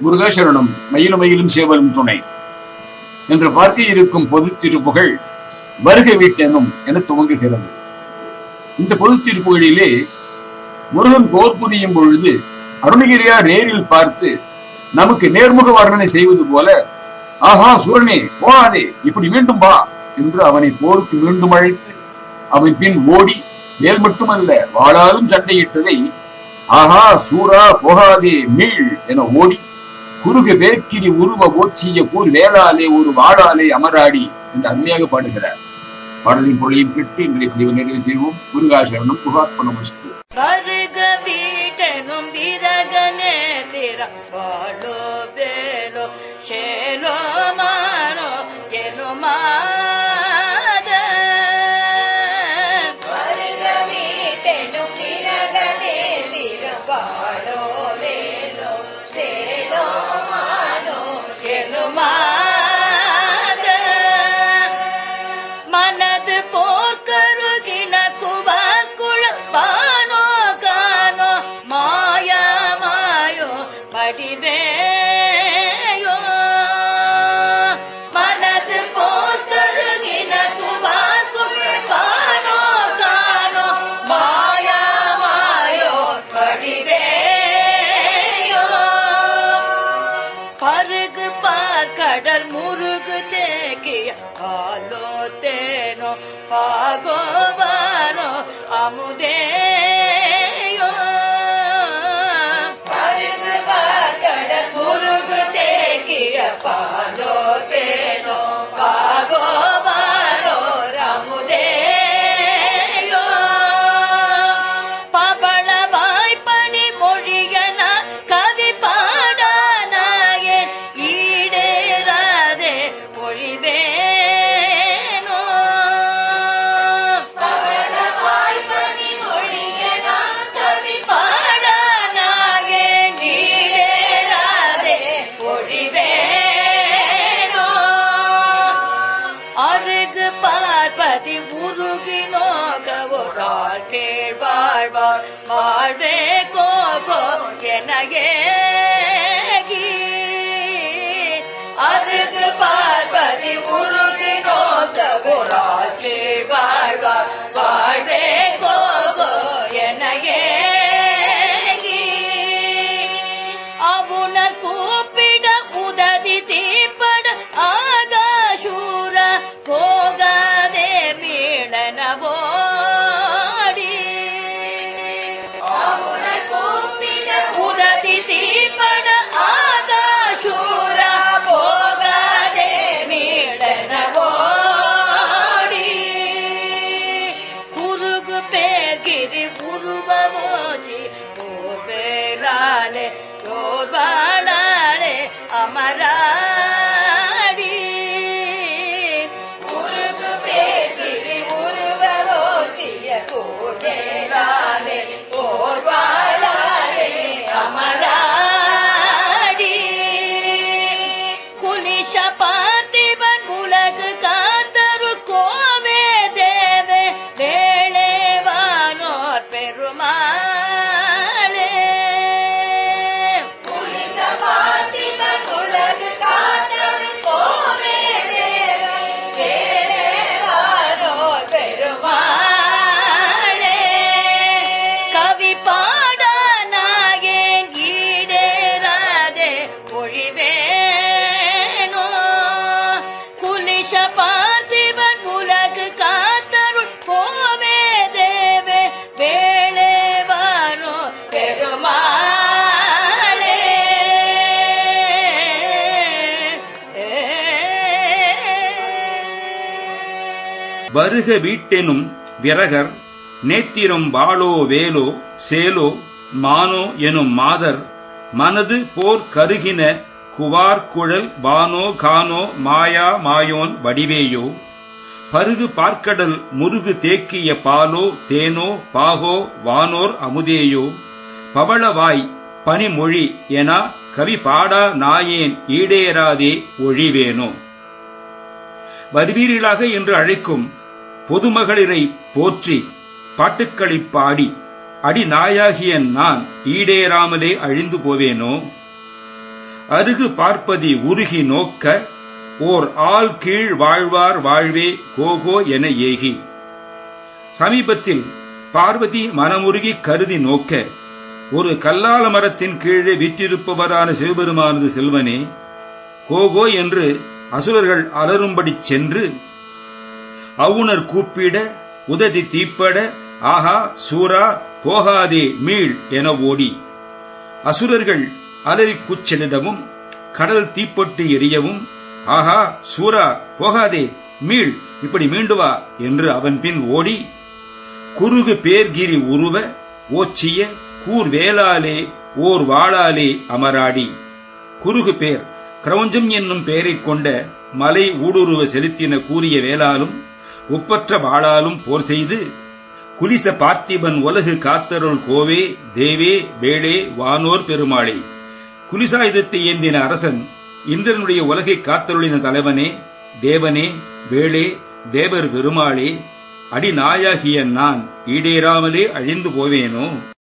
முருகேஸ்வரனும் மயிலுமையிலும் சேவலும் துணை. என்று பார்க்க இருக்கும் பொது திருப்புகள் வருகை வீட்டெனும் என துவங்குகிறது. இந்த பொது திருப்புகளிலே முருகன் போர் புரியும் பொழுது அருணகிரியார் நேரில் பார்த்து நமக்கு நேர்முக வர்ணனை செய்வது போல ஆஹா சூரனே போகாதே இப்படி மீண்டும் வா என்று அவனை போருக்கு மீண்டும் அழைத்து அவன் பின் ஓடி மேல் மட்டுமல்ல வாழாலும் சண்டையிட்டதை ஆஹா சூரா போகாதே மீள் என ஓடி குறுகு வேர்க்கிரி உருவ ஓச்சிய கூர் வேளாலே ஒரு வாழாலே அமராடி என்று அருமையாக பாடுகிறார். பாடலின் பொருளையும் கேட்டு இன்றைய பதிவு நிறைவு செய்வோம் முருகாசரணம் புகார்ப்பணம் வருக வீட்டனும் விரகனே திறப்பாடோ வேலோ சே பார்க்கடல் முருகு தேக்கிய ஆலோ தேனோ பாகோவானோ அமுதேயோ பார்ப்பதி உருகி நோக்கவோரால் கேழ்வாழ்வார் வாழ்வே கோகோ எனகே தோர்வாளாலே வருக வீட்டெனும் விரகர் நேத்திரம் வாளோ வேலோ சேலோ மானோ எனும் மாதர் மனது போர் கருகின குவார் குழல் வானோ கானோ மாயா மாயோன் வடிவேயோ. பருகு பார்க்கடல் முருகு தேக்கிய பாலோ தேனோ பாகோ வானோர் அமுதேயோ. பவளவாய் பனிமொழி என கவி பாடா நாயேன் ஈடேறாதே ஒழிவேனோ. வருவீர்களாக என்று அழைக்கும் பொதுமகளிரை போற்றி பாட்டுக்களைப் பாடி அடி நாயாகிய நான் ஈடேறாமலே அழிந்து போவேனோ? அருகு பார்ப்பதி உருகி நோக்க ஓர் ஆள் கீழ் வாழ்வார் வாழ்வே கோகோ என ஏகி. சமீபத்தில் பார்வதி மனமுருகி கருதி நோக்க ஒரு கல்லால மரத்தின் கீழே விற்றிருப்பவரான சிவபெருமானது செல்வனே கோகோ என்று அசுரர்கள் அலரும்படி சென்று அவுணர் கூப்பிட உததி தீப்பட ஆஹா சூரா போகாதே மீள் என ஓடி. அசுரர்கள் அலறி கூச்சலிடவும் கடல் தீப்பட்டு எரியவும் ஆஹா சூரா போகாதே மீள் இப்படி மீண்டு வா என்று அவன் பின் ஓடி. குறுகு பேர்கிரி உருவ ஓச்சிய கூர் வேளாலே ஓர் வாளாலே அமராடி. குறுகு பேர் கிரௌஞ்சம் என்னும் பெயரைக் கொண்ட மலை ஊடுருவ செலுத்தின கூறிய வேளாலும் ஒப்பற்ற வாழாலும் போர் செய்து குலிச பார்த்திபன் உலகு காத்தருள் கோவே தேவே வேளே வானோர் பெருமாளே. குலிசாயுதத்தை ஏந்தின அரசன் இந்திரனுடைய உலகை காத்தருளின தலைவனே தேவனே வேளே தேவர் பெருமாளே அடிநாயாகிய நான் ஈடேறாமலே அழிந்து போவேனோ?